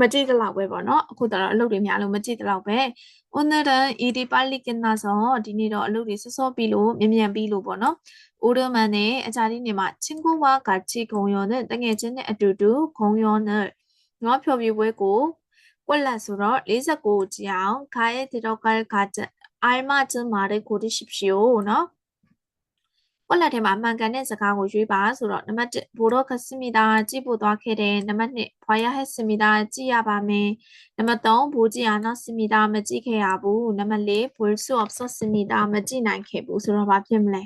မကြည့်တလောက်ပဲပေါ့နော်အခုတော့အလုပ်တွေများလို့မကြည့်တလောက်ပဲ 오늘은 일이 빨리 끝나서 ဒီနေ့တော့အလုပ်တွေစောစောပြီးလို့မြန်မြန်ပြီးလို့ပေါ့နော် 오랜만에 자리님아 친구와 같이 공연은 당해진의 아두두 공연을 너표비 외고 꼴라수로 리사고 지양 가에 들어갈 가자 알맞은 말을 고르십시오 너 ကွက်လက်ထဲမှာအမှန်ကန်တဲ့စကားကိုရွေးပါဆိုတော့နံပါတ်1ဘိုးတော့ခက်စစ်မိတာကြည့်ဖို့သွားခဲ့တယ်နံပါတ်2ဖွာရဟက်စစ်မိတာကြည့်ရပါမယ်နံပါတ်3ဘိုးကြည့်အောင်စစ်မိတာမကြည့်ခဲ့ရဘူးနံပါတ်4ဘိုးစုအောင်ဆော့စစ်မိတာမကြည့်နိုင်ခဲ့ဘူးဆိုတော့ဘာဖြစ်မလဲ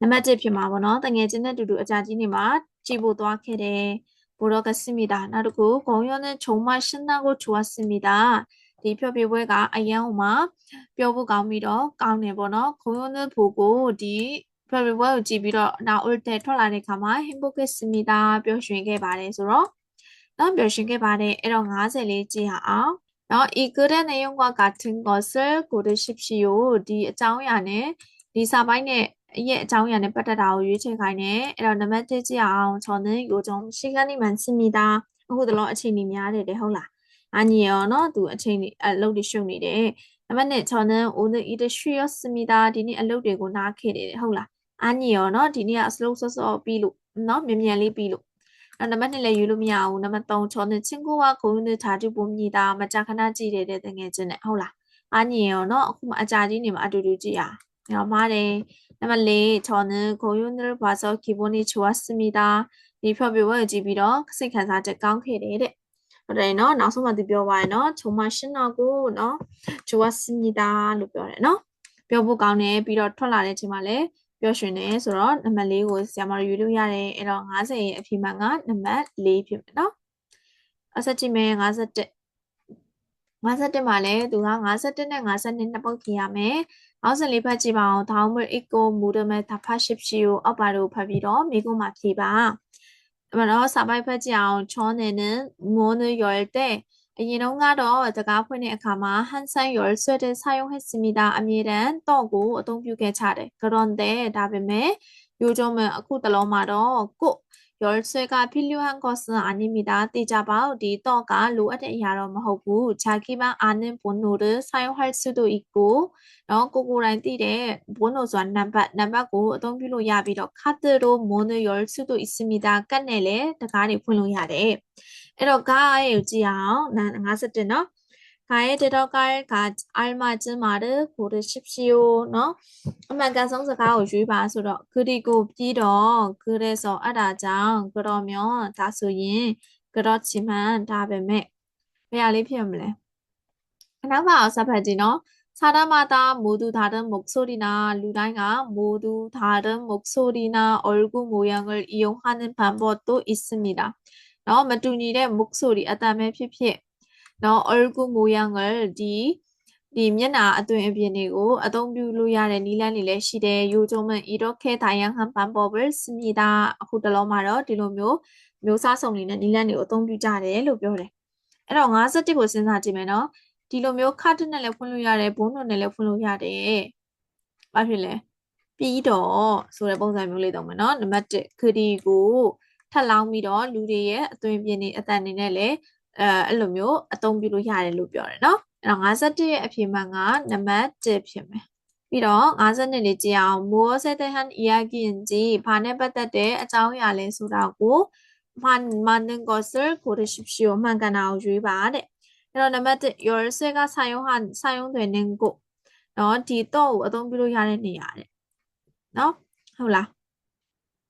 နံပါတ်1ဖြစ်မှာပေါ့နော်တငယ်ချင်းနဲ့တူတူအကြကြီးနေမှာကြည့်ဖို့သွားခဲ့တယ်ဘိုးတော့ခက်စစ်မိတာနောက်တစ်ခုဂုံရောနဲ့ခြုံမရှင်းနာကိုချွာစစ်မိတာဒီဖြောပြပွဲကအရန်ဟိုမှာပြောဖို့ကောင်းပြီးတော့ကောင်းတယ်ပေါ့နော်ခုံရုံးနဲ့ဖို့ကိုဒီ February ကိုကြည့်ပြီးတော့နောက် Ulter ထွက်လာတဲ့ခါမှာ Himboke Smita ပျော်ရွှင်ခဲ့ပါတယ်ဆိုတော့နောက်ပျော်ရွှင်ခဲ့ပါတယ်အဲ့တော့54ကြည့်ရအောင်နော်이 good နဲ့ရုံကကတင်ကိုဆယ်ကိုဒရှိဖြီယိုဒီအကြောင်းအရာနဲ့ဒီစာပိုင်းနဲ့ရဲ့အကြောင်းအရာနဲ့ပတ်သက်တာကိုရွေးချယ်ခိုင်းတယ်အဲ့တော့နံပါတ်1ကြည့်အောင်ချော်နေကိုကြောင့်ရှိကနေမှန်စမီတာအခုတလောအချိန်ကြီးများတယ်တဲ့ဟုတ်လားအညီရောနော်သူအချိန်ကြီးအလုပ်တွေရှုပ်နေတယ်နံပါတ်2ချော်နေဦးနေဤတရှိရစမီတာဒီနေ့အလုပ်တွေကိုနားခေတယ်တဲ့ဟုတ်လား အညင်ရောเนาะဒီနေ့က slow ဆော့ဆော့ပြီးလို့เนาะမြန်မြန်လေးပြီးလို့အဲ့နံပါတ်2လည်းယူလို့မရဘူးနံပါတ်3ချောနေချင်းကိုကဂုဏ်နဲ့ဓာတုပုံမြည်တာမကြခဏကြည့်တယ်တဲ့တကယ်ချင်းနဲ့ဟုတ်လားအညင်ရောเนาะအခုမှအကြာကြီးနေမှာအတူတူကြည့်ရအောင်မားတယ်နံပါတ်4ချောနေဂုဏ်နဲ့ဘာဆော့ကီဘိုနီချွာစမီတာဒီဖျော်ပြပွဲကိုကြည့်ပြီးတော့စိတ်ခံစားချက်ကောင်းခဲ့တယ်တဲ့ဟုတ်တယ်เนาะနောက်ဆုံးမှသူပြောပါရယ်เนาะချုံမရှင်းတော့ကိုเนาะဂျိုဝါစမီတာလို့ပြောတယ်เนาะပြောဖို့ကောင်းတယ်ပြီးတော့ထွက်လာတဲ့အချိန်မှာလည်း ပျော်ရွှင်တယ်ဆိုတော့နံပါတ်၄ကိုဆရာမတို့ယူလို့ရတယ်အဲ့တော့50ရဲ့အဖြေမှန်ကနံပါတ်၄ဖြစ်မယ်နော်အဆက်ကြည့်မယ်51 51မှာလည်းသူက51နဲ့52နှစ်ပုတ်ဖြေရမယ်54ဖတ်ကြည့်ပါအောင်ထောင်းမအကိုမူဒမဲတာဖတ်ရှိရှိကိုအောက်ပါတို့ဖတ်ပြီးတော့မိကုန်းမှာဖြေပါအဲ့တော့စာပိုက်ဖတ်ကြည့်အောင်ချောနေနဲ့မိုးနရွယ်တဲ့ အရင်တုန်းကတော့တကားဖွင့်တဲ့အခါမှာ Hansan your sweater ဆာယုံဟစ်စီမီတာအမြဲတမ်းတော့ကိုအသုံးပြုခဲ့ချတယ်။ Gronde ဒါပေမဲ့ယူဂျုံမအခုတလုံးမှာတော့ကို့ your sweater ဖီလူဟန်ကော့စနာအနိမီတာတေချာပေါဒီတော့ကလိုအပ်တဲ့အရာတော့မဟုတ်ဘူး။ Jakiban anin bono de sayo hat sudo iko နော်ကိုကိုတိုင်းသိတဲ့ bono ဆိုတာနံပါတ်နံပါတ်ကိုအသုံးပြုလို့ရပြီးတော့ katero mono your sudo ismita ကတ်နဲ့လည်းတကားတွေဖွင့်လို့ရတယ်။ အဲ့တော့ 가에 ကိုကြည့်အောင်51နော် 가에 들어갈 가 알맞은 말을 고르십시오 နော်အမှန်ကန်ဆုံးစကားကိုရွေးပါဆိုတော့ 그리고 ပြီးတော့ 그래서 အဲ့ဒါကြောင့် 그러면 ဒါဆိုရင် 그렇지만 ဒါပေမဲ့ဘယ်ဟာလေးဖြစ်မလဲနောက်ကအောင်စပ်ဖတ်ကြည့်နော် 사람마다 모두 다른 목소리나 루라이가 모두 다른 목소리나 얼굴 모양을 이용하는 방법도 있습니다. เนาะမတူညီတဲ့ mook ဆိုဒီအတန်ပဲဖြစ်ဖြစ်เนาะ orgu moyangal ဒီဒီမျက်နာအသွင်အပြင်တွေကိုအသုံးပြုလို့ရတဲ့နည်းလမ်းတွေလည်းရှိတယ်။ယူဂျုံမန်အီရိုခဲဒိုင်ယန်ဟန်ပန်ပေါ်ဘယ်စမီတာအခုတလုံးမှာတော့ဒီလိုမျိုးမျိုးစားစုံတွေနဲ့နည်းလမ်းတွေကိုအသုံးပြုကြတယ်လို့ပြောတယ်။အဲ့တော့51ကိုစဉ်းစားကြည့်မယ်နော်။ဒီလိုမျိုးခတ်နဲ့လည်းဖွင့်လို့ရတယ်၊ဘုံတို့နဲ့လည်းဖွင့်လို့ရတယ်။ဘာဖြစ်လဲ။ပြီးတော့ဆိုတဲ့ပုံစံမျိုးလေးတော့မယ်နော်။နံပါတ်1ခဒီကို ထပ်လောင်းပြီးတော့လူတွေရဲ့အသွင်ပြင်နေအတန်နေနဲ့လည်းအဲအဲ့လိုမျိုးအသုံးပြုလို့ရတယ်လို့ပြောတယ်နော်အဲ့တော့57ရဲ့အဖြေမှန်ကနံပါတ်1ဖြစ်မယ်ပြီးတော့52လေးကြည့်အောင်မိုးစတဲ့ဟန်အယာကင်ကြီးဘာနဲ့ပတ်သက်တဲ့အကြောင်းအရာလဲဆိုတာကိုမန်မန်နန်ကိုဆာကိုရရှိရှိမှန်ကန်အောင်ရွေးပါတဲ့အဲ့တော့နံပါတ်1 your set ကဆိုင်ယုံဟန်ဆိုင်ယုံတွေနင်းကိုနော်ဒီတော့ကိုအသုံးပြုလို့ရတဲ့နေရာတဲ့နော်ဟုတ်လား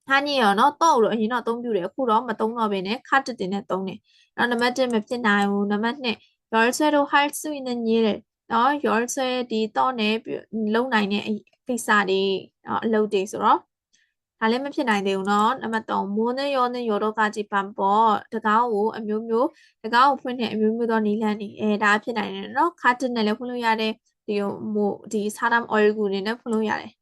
။ဟာညင်ရောနော်တော့လို့အရင်တော့အသုံးပြုတယ်အခုတော့မသုံးတော့ဘဲနဲ့ခတ်တတင်နဲ့သုံးတယ်။အဲ့တော့နံပါတ်1မဖြစ်နိုင်ဘူး။နံပါတ်2 your shadow hides in the near နော် your shadow ဒီတော့နဲ့လုံနိုင်တဲ့ကိစ္စတွေနော်အလုပ်တွေဆိုတော့ဒါလည်းမဖြစ်နိုင်သေးဘူးเนาะနံပါတ်3မိုးနဲ့ရောနဲ့ရောတော့ကကြည်ပန်ပေါ့တကောင်းကိုအမျိုးမျိုးတကောင်းကိုဖွင့်တဲ့အမျိုးမျိုးသောနီလန်းနေအဲဒါဖြစ်နိုင်တယ်เนาะ carton နဲ့လည်းဖွင့်လို့ရတယ်ဒီမိုဒီ satam oil ကူနေနဲ့ဖွင့်လို့ရတယ်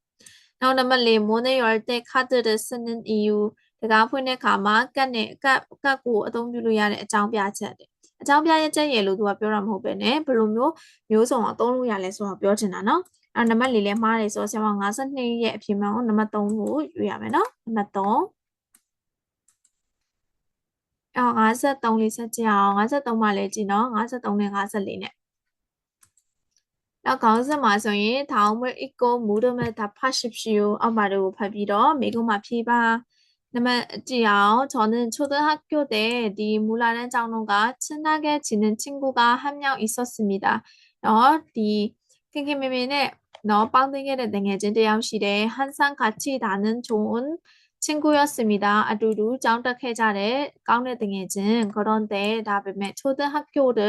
နောက်နံပါတ်၄မွန်းတဲ့ရွာတဲ့ခတ်တဲ့စနစ် EU တကားဖွင့်တဲ့အခါမှာကတ်နဲ့ကတ်ကတ်ကိုအသုံးပြုလို့ရတဲ့အကြောင်းပြချက်တယ်အကြောင်းပြရချက်ရလို့သူကပြောတာမဟုတ်ပဲနဲ့ဘယ်လိုမျိုးမျိုးစုံအသုံးလို့ရလဲဆိုတာပြောချင်တာနော်အဲနံပါတ်၄လဲမှားတယ်ဆိုတော့ဆရာမ52ရဲ့အဖြေမှန်ကိုနံပါတ်3ကိုယူရမယ်နော်နံပါတ်3အော်53လေးဆက်ကြအောင်53မှလည်းကြည့်နော်53နဲ့54နဲ့ င်းစဉ်မှာဆိုရင်다음을읽고물음을답하십시오အောက်မှာတို့ဖတ်ပြီးတော့မိကုံးမှာဖြေပါနံပါတ်ကြည့်အောင်저는초등학교때디물라는장롱과친하게지낸친구가한명있었습니다နော်ဒီခင်ခင်မေမေနဲ့နော်ပေါင်းသိခဲ့တဲ့တငယ်ချင်းတယောက်ရှိတယ်ဟန်ဆန်같이다는좋은친구였습니다အတူတူကျောင်းတက်ခဲ့ကြတဲ့ကောင်းတဲ့တငယ်ချင်း그런데ဒါပေမဲ့초등학교를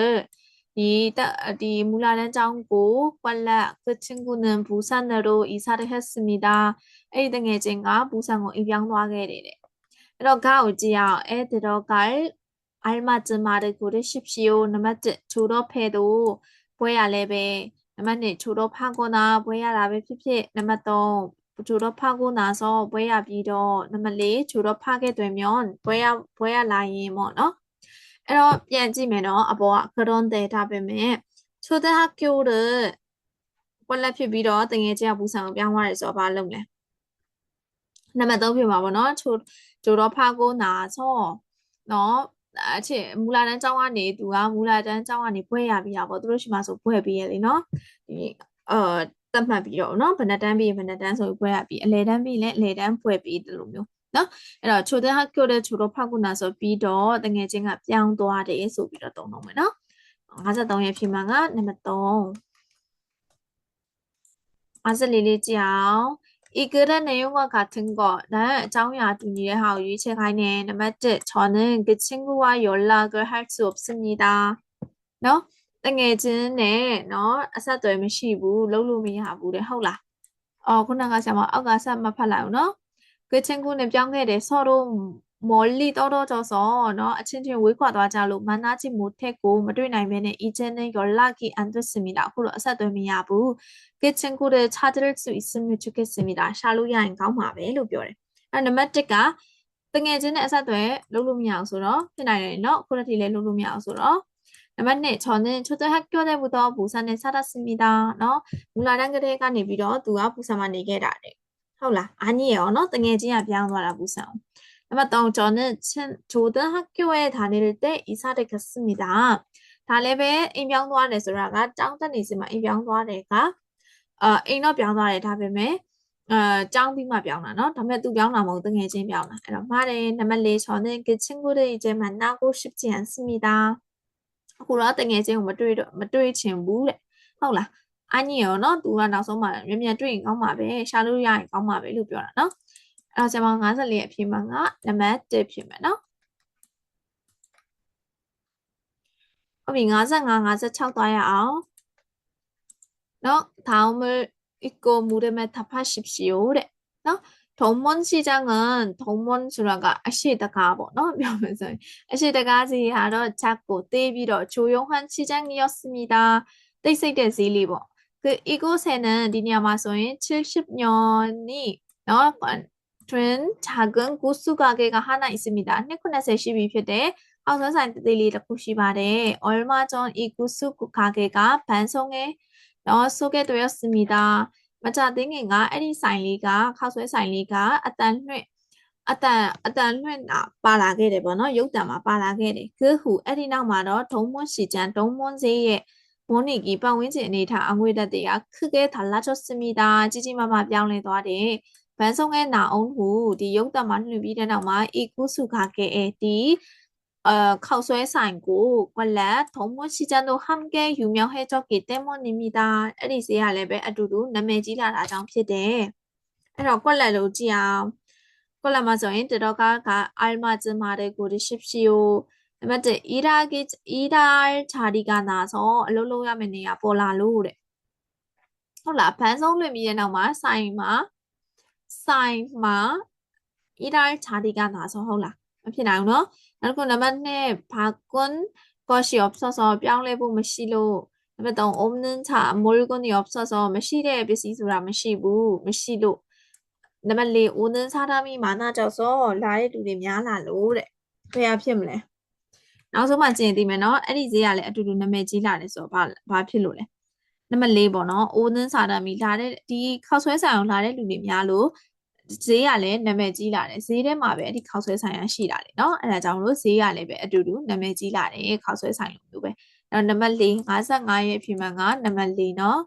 이, 따, 이 물라는 장고 관락 그 친구는 부산으로 이사를 했습니다. 에이등의 쟁아 부산으로 입양하게 되래. 그러니까 우지야에 들어갈 알맞은 말을 고르십시오. 나마지 졸업해도 보야레베 나마니 졸업하거나 보야라베 피피 나마또 졸업하고 나서 보야비로 나마리 졸업하게 되면 보야 보야라이 뭐너 အဲ့တော့ပြန်ကြည့်မယ်နော်အပေါ်ကကရွန်ဒေတာပဲမဲ့ချိုတဲ့ဟာကျိုးတဲ့ဘွက်လက်ဖြစ်ပြီးတော့တငယ်ချင်းကပူဆန်ကိုပြောင်းသွားတယ်ဆိုတော့ဘာလုပ်လဲနံပါတ်3ဖြစ်မှာပေါ့နော်ချိုချိုတော့ဖကိုနာဆိုနော်အချစ်မူလာတန်းကျောင်းကနေသူကမူလာတန်းကျောင်းကနေဘွဲရပြီးတာပေါ့သူတို့ရှိမှဆိုဘွဲပြီးရလေနော်ဒီအာတတ်မှတ်ပြီးတော့နော်ဘယ်နှတန်းပြီးဘယ်နှတန်းဆိုပြီးဘွဲရပြီးအလေတန်းပြီးလဲအလေတန်းဘွဲပြီးဒီလိုမျိုး နော်အဲ့တော့ချိုတဲ့ဟာကျိုတဲ့ချိုတော့ဖောက်ကုနာဆိုပြီးတော့တငယ်ချင်းကပြောင်းသွားတယ်ဆိုပြီးတော့သုံးတော့မယ်နော်53ရဲ့ဖြေမှာကနံပါတ်3 54လေးကြည့်အောင်อีกระในยงว่ากัดถึงก่อนนะเจ้าอยากดูนี่เขาอยู่เช็คให้แน่นมาเจ็ดช้อนนึงก็ชิงกูว่าย้อนลาก็ให้จบสมิดาเนาะတကယ်ချင်းနဲ့เนาะအဆက်အသွယ်မရှိဘူးလုံးလို့မရဘူးတဲ့ဟုတ်လားအော်ခုနကဆရာမအောက်ကဆက်မဖတ်လိုက်အောင်เนาะ ကချင်းကူနဲ့ပြောင်းခဲ့တယ်ဆော့တော့မော်လီတော်တော်ကြော်စောเนาะအချင်းချင်းဝေးခွာသွားကြလို့မန္နာချီမိုထက်ကိုမတွေ့နိုင်ဘဲနဲ့ agent နဲ့ your lucky and this မိတာအခုတော့အဆက်အသွယ်မရဘူး kitchen ကိုတဲ့ charger စု sim ချက်ကစမိတာရှာလို့ရရင်ကောင်းပါပဲလို့ပြောတယ်အဲနံပါတ်1ကတငယ်ချင်းနဲ့အဆက်အသွယ်လုပ်လို့မရအောင်ဆိုတော့ဖြစ်နိုင်တယ်เนาะခုနကတည်းကလည်းလုပ်လို့မရအောင်ဆိုတော့နံပါတ်2ချောင်းချင်းချိုချိုဟက်ကြောတဲ့ဘူတော့ဘူဆန်နဲ့စတာစမိတာเนาะမူလာတန်းကလေးကနေပြီးတော့သူကဘူဆန်မှာနေခဲ့တာတဲ့ ဟုတ်လား아니에요နော်တငယ်ချင်းကပြောင်းသွားတာပူဆန်အောင်နံပါတ်3 저는 초등학교에 다닐 때 이사를 갔습니다.ဒါလည်းပဲအိမ်ပြောင်းသွားတယ်ဆိုတာကတောင်းတက်နေစီမှာအိမ်ပြောင်းသွားတယ်ကအာအိမ်တော့ပြောင်းသွားတယ်ဒါပေမဲ့အာကျောင်းပြီးမှပြောင်းတာเนาะဒါပေမဲ့သူပြောင်းတာမဟုတ်တငယ်ချင်းပြောင်းတာအဲ့တော့မှားတယ်နံပါတ်4 저는 그 친구를 이제 만나고 싶지 않습니다 အခုတော့တငယ်ချင်းကိုမတွေ့တော့မတွေ့ချင်ဘူးတဲ့ဟုတ်လား အညင်ရောနော်သူကနောက်ဆုံးမှမြန်မြန်တွေ့ရင်ကောင်းပါပဲရှာလို့ရရင်ကောင်းပါပဲလို့ပြောတာနော်အဲ့တော့ကျွန်မ54ရဲ့အဖြေမှာကနံပါတ်1ဖြစ်မယ်နော်ဟုတ်ပြီ55 56သွားရအောင်နော်다음을읽고물음에답하십시오တဲ့နော်동문시장은동문ဆိုတာကအရှိတကားပေါ့နော်ပြောမယ်ဆိုရင်အရှိတကားစီဟာတော့ချက်ကိုတေးပြီးတော့조용한시장이었습니다တိတ်ဆိတ်တဲ့ဈေးလေးပေါ့ 그 이곳에는 니니야마소인 70년이 넘은 어, 작은 구스 가게가 하나 있습니다. 니코네세 12표대 하우선산들이 보시말에 얼마 전 이 고수 가게가 방송에 어, 소개되었습니다. 맞아 등인가 에리 사이리가 가수의 사이리가 어떤 회 어떤 어떤 회나 빨아게 되거나 욕담아 빨아게 돼. 그후 에리 나마로 동문 시장 동문세의 모니기 반윈지 에네타 앙웨다데야 크게 달라졌습니 다. 지지마마 병래 도아데 반송에 나온 후, 디 용담만 루비데 나마 이구수 가게에 디 어, 카우소의 사인고 원래 동물 시장도 함께 유명해졌기 때문입니 다. 에리스야 레벨 아두두 남매지라 라장 피 데. 에러 꼴레 로지 야. 꼴레 마저인 드러가 가 알마즈 마레 고리십시 오. နံပါတ်1 일하기 일할 자리가 나서 အလုပ်လုပ်ရမယ့် နေရာ ပေါ်လာလို့တဲ့ ဟုတ်လား 반성လွှင့်ပြီးတဲ့နောက်မှာ ဆိုင်မှာဆိုင်မှာ 일할 자리가 나서 ဟုတ်လားမဖြစ်နိုင်ဘူးเนาะနောက်တစ်ခုနံပါတ်2 바꾼 것이 없어서 ပြောင်းလဲဖို့မရှိလို့နံပါတ်3 없는 차 물건이 없어서 မရှိတဲ့ပစ္စည်းဆိုတာမရှိဘူးမရှိလို့နံပါတ်4 오는 사람이 많아져서 လာတဲ့လူတွေများလာလို့တဲ့ဘယ်ဟာဖြစ်မလဲ နောက်ဆုံးမှကျင်သိမယ်เนาะအဲ့ဒီဈေးကလည်းအတူတူနာမည်ကြီးလာတယ်ဆိုတော့ဘာဘာဖြစ်လို့လဲနံပါတ်4ပေါ့နော်အိုးနင်းစာတမ်းမီလာတဲ့ဒီခောက်ဆွဲဆိုင်အောင်လာတဲ့လူတွေများလို့ဈေးကလည်းနာမည်ကြီးလာတယ်ဈေးထဲမှာပဲအဲ့ဒီခောက်ဆွဲဆိုင်ရရှိလာတယ်เนาะအဲ့ဒါကြောင့်မလို့ဈေးကလည်းပဲအတူတူနာမည်ကြီးလာတယ်ခောက်ဆွဲဆိုင်လိုမျိုးပဲအဲ့တော့နံပါတ်4 55ရဲ့ဖြေမှန်ကနံပါတ်4เนาะ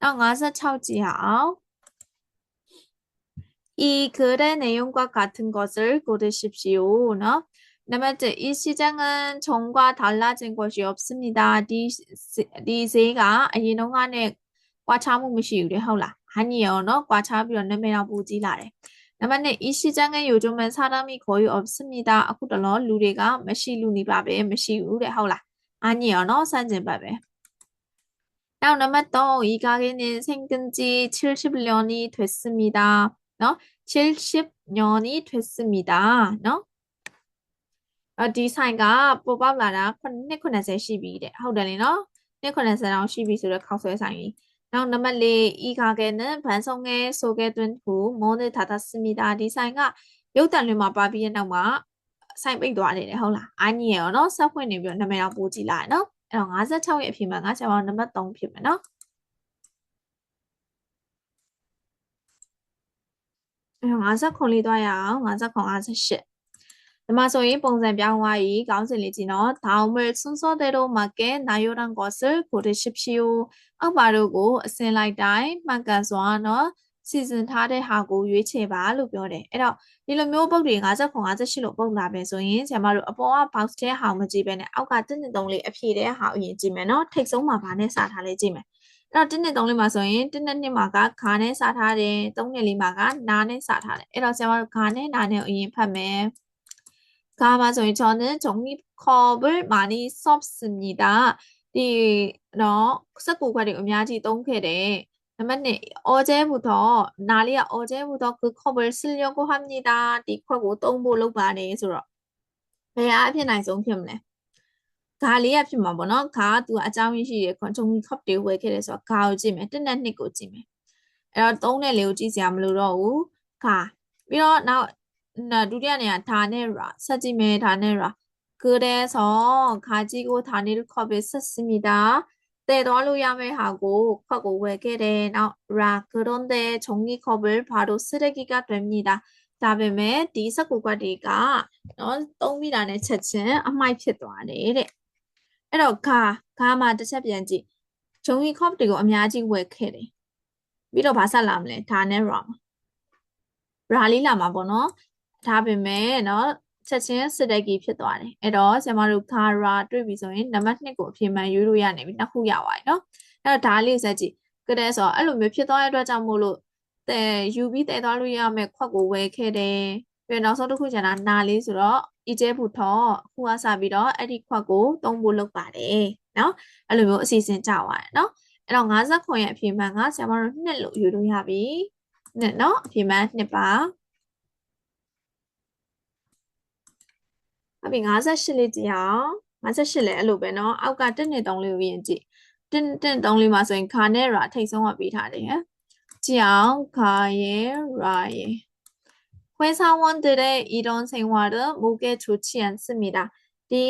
နောက်56ကြည့်အောင်이 글의 내용과 같은 것을 고르십시오. 너? 나머지 이 시장은 전과 달라진 것이 없습니다. 이, 이 세가 아예 농안에 꽉차무 무시우리 하울라. 아니요, 너 꽉차비로 내매나 보지라래. 나만에 이 시장에 요즘은 사람이 거의 없습니다. 아쿠달러 루리가 메시 루니 바베 메시 우레 하울라. 아니요, 너 산진 바베. 다음 나만 이 가게는 생긴 지 70년이 됐습니다. 너 70년이 됐습니다. 너 တော့ဒီဆိုင်ကပေါ်ပေါက်လာတာ990ရှိပြီတဲ့ဟုတ်တယ်လေနော်990တောင်ရှိပြီဆိုတော့ခောက်ဆွဲဆိုင်ကြီးနောက်နံပါတ်4ဤခါကဲနဲ့ဘန်ဆောင်ငယ်ဆိုကဲတွင်ကိုမွန်ဒေတာတာစမီတာဒီဆိုင်ကရုပ်တံလွင်မှာပါပြီးတဲ့နောက်မှာဆိုင်ပိတ်သွားနေတယ်ဟုတ်လားအညီရောနော်ဆက်ဖွင့်နေပြီးတော့နံပါတ်တော့ပို့ကြည့်လိုက်နော်အဲ့တော့56ရဲ့အဖြေမှာငါချက်ပေါင်းနံပါတ်3ဖြစ်မယ်နော်အဲ့တော့59လေးသွားရအောင်59 58 ဒီမှာဆိုရင်ပုံစံပြောင်းသွားပြီခေါင်းစဉ်လေးကြည့်နော်ဒါမှမဟုတ်စွန်းစောတဲ့တော့မှာကဲနာယောရန်ကောဆယ်ကိုတရှိဖြူအောက်ပါတို့ကိုအစင်လိုက်တိုင်းမှန်ကန်စွာနော်စီစဉ်ထားတဲ့ဟာကိုရွေးချယ်ပါလို့ပြောတယ်အဲ့တော့ဒီလိုမျိုးပုတ်တွေ59 58လို့ပုတ်လာပဲဆိုရင်ဆရာမတို့အပေါ်က box တဲ့ဟာမကြည့်ပဲနဲ့အောက်က1 2 3လေးအဖြေတဲ့ဟာအရင်ကြည့်မယ်နော်ထိတ်ဆုံးမှာဗာနဲ့စထားလေးကြည့်မယ်အဲ့တော့1နဲ့3လေးမှာဆိုရင်1နဲ့2မှာကခါနဲ့စထားတယ်3နဲ့4မှာကနာနဲ့စထားတယ်အဲ့တော့ဆရာမတို့ခါနဲ့နာနဲ့အရင်ဖတ်မယ် 가마저희 저는 종이컵을 많이 썼습니다. 이, 너, 석고과리 음야지 똥케래. 그러면 어제부터, 나리야 어제부터 그 컵을 쓰려고 합니다. 이 컵을 똥볼로 말해. ဆိုတော့ဘယ်အားဖြစ်နိုင်ဆုံးဖြစ်မလဲဂါလေးရဖြစ်မှာပေါ့နော်ဂါကသူအကြောင်းရင်းရှိရခွန်ချုံကြီး cup တွေဝယ်ခဲ့တယ်ဆိုတော့ဂါကိုကြည့်မယ်တစ်နဲ့နှစ်ကိုကြည့်မယ်အဲ့တော့3နဲ့4ကိုကြည့်စရာမလိုတော့ဘူးဂါပြီးတော့နောက် ဒုတိယနေရာဒါနဲ့ရာဆက်ကြည့်မယ်ဒါနဲ့ရာ그래서가지고다닐컵을썼습니다 때သွားလို့ရမယ့်ဟာကိုခွက်ကိုဝယ်ခဲ့တယ်။နောက်ရာ그런데 종이컵을 바로 쓰레기가 됩니다။ဒါပေမဲ့ဒီစက်ကူခွက်တွေကနော်သုံးမိတာနဲ့ချက်ချင်းအမိုက်ဖြစ်သွားတယ်တဲ့။အဲ့တော့ဂါဂါမှာတစ်ချက်ပြန်ကြည့်။종이 컵တွေကိုအများကြီးဝယ်ခဲ့တယ်။ပြီးတော့ဘာဆက်လာမလဲဒါနဲ့ရာမှာရာလေးလာမှာပေါ့နော် ဒါပေမဲ့เนาะချက်ချင်းစစ်တက်ကီဖြစ်သွားတယ်အဲ့တော့ဆရာမတို့ခါရာတွေ့ပြီဆိုရင်နံပါတ်2ကိုအဖြေမှန်ရွေးလို့ရနေပြီနှစ်ခုရပါတယ်เนาะအဲ့တော့ဒါလေးစက်ကြည့်ကတဲ့ဆိုတော့အဲ့လိုမျိုးဖြစ်သွားတဲ့အတွက်ကြောင့်မို့လို့တဲယူပြီးတဲသွားလို့ရမယ်ခွက်ကိုဝယ်ခဲ့တယ်ပြီးတော့နောက်ဆုံးတစ်ခုကျန်တာနာလေးဆိုတော့အကျဲဖူထောခုကစပြီးတော့အဲ့ဒီခွက်ကိုသုံးဖို့လုပ်ပါတယ်เนาะအဲ့လိုမျိုးအစီအစဉ်ကြပါတယ်เนาะအဲ့တော့59ရဲ့အဖြေမှန်ကဆရာမတို့2လို့ယူလို့ရပြီနဲ့เนาะအဖြေမှန်2ပါ ဟုတ်ပြီ58လေးကြည့်အောင်58လည်းအဲ့လိုပဲเนาะအောက်က1နဲ့3လေးကိုပြင်ကြည့်1 1 3လေးမှာဆိုရင်ခါနဲ့ရာထိတ်ဆုံးကပေးထားတယ်ဟဲ့ကြည့်အောင်ခါရဲ့ရာရဲ့회사원들의이런생활은목에좋지않습니다ဒီ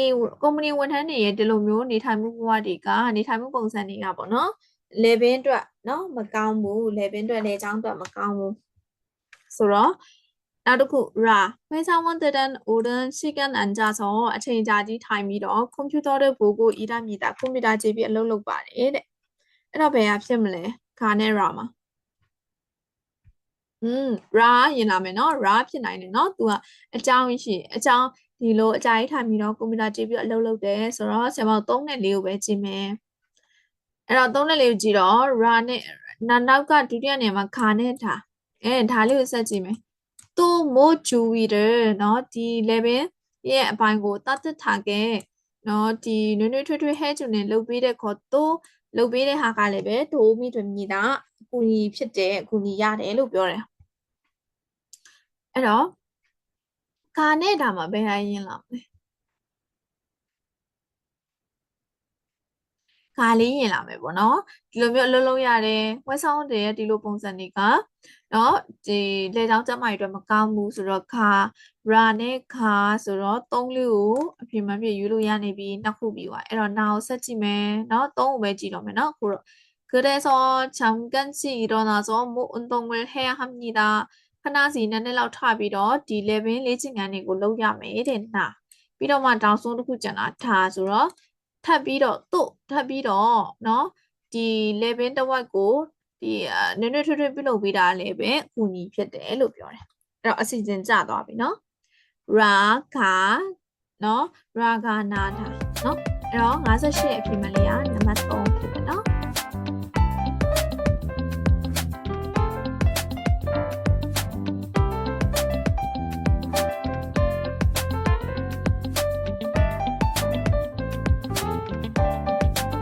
ကုမ္ပဏီဝန်ထမ်းတွေရဲ့ဒီလိုမျိုးနေထိုင်မှုဘဝတွေကနေထိုင်မှုပုံစံတွေကပေါ့နော်လေဘင်းအတွက်နော်မကောင်းဘူးလေဘင်းအတွက်လေချောင်းအတွက်မကောင်းဘူးဆိုတော့ နောက်တစ်ခု ra ဝင်းဆောင်ဝန်တန် odin chicken and ကြဆိုအချိန်ကြာကြီးထိုင်ပြီးတော့ကွန်ပျူတာတဲ့ဘိုးကိုဤရမီတာကွန်ပျူတာကြည့်ပြီးအလုပ်လုပ်ပါတယ်တဲ့အဲ့တော့ဘယ်ဟာဖြစ်မလဲဂါနဲ့ ra မှာอืม ra ရင်လာမယ်เนาะ ra ဖြစ်နိုင်တယ်เนาะ तू ကအကြောင်းရှိအကြောင်းဒီလိုအကြိုက်ထိုင်ပြီးတော့ကွန်ပျူတာကြည့်ပြီးအလုပ်လုပ်တယ်ဆိုတော့ဆရာမ3နဲ့4ကိုပဲကြည့်မယ်အဲ့တော့3နဲ့4ကိုကြည့်တော့ ra နဲ့နောက်နောက်ကဒုတိယနေရာမှာဂါနဲ့ထားအဲဒါလေးကိုဆက်ကြည့်မယ် သူမို့ဂျူဝီတယ်နော်ဒီ level ရဲ့အပိုင်းကိုတတ်တထားခဲ့နော်ဒီနွေ့နွေ့ထွေးထွေးဟဲဂျူနဲ့လှုပ်ပေးတဲ့ခေါ်သူလှုပ်ပေးတဲ့ဟာကလည်းပဲဒိုမီတွင်မြည်တာအကူကြီးဖြစ်တယ်အကူကြီးရတယ်လို့ပြောတယ်အဲ့တော့ကာနဲ့ဒါမှဘယ်ဟာရင်းလာမလဲ ခါလေးရင်လာမယ်ပေါ့နော်ဒီလိုမျိုးအလုံးလုံးရတယ်ဝက်ဆောင်တွေရဲ့ဒီလိုပုံစံတွေကနော်ဒီလေချောင်းကျမကြီးအတွက်မကောင်းဘူးဆိုတော့ခါရာနဲ့ခါဆိုတော့သုံးလေးကိုအပြင်းမပြည့်ယူလို့ရနေပြီနှစ်ခုပြီးသွားအဲ့တော့နာကိုဆက်ကြည့်မယ်နော်သုံးကိုပဲကြည့်တော့မယ်နော်အခုတော့ 그래서 잠깐씩 일어나서 뭐 운동을 해야 합니다. ခဏစီနည်းနည်းလောက်ထပြီးတော့ဒီ level လေ့ကျင့်ခန်းတွေကိုလုပ်ရမယ်တဲ့နာပြီးတော့မှတောင်ဆုံးတစ်ခုကျန်တာထားဆိုတော့ ထပ်ပြီးတော့တို့ထပ်ပြီးတော့เนาะဒီ level တစ်ဝက်ကိုဒီအာနည်းနည်းထွေးထွေးပြုလုပ်ပေးတာလည်းပဲအကူအညီဖြစ်တယ်လို့ပြောတယ်အဲ့တော့အစီအစဉ်ကျသွားပြီเนาะရာဂါเนาะရာဂါနာတာเนาะအဲ့တော့58အဖြစ်မှလေးကနံပါတ်3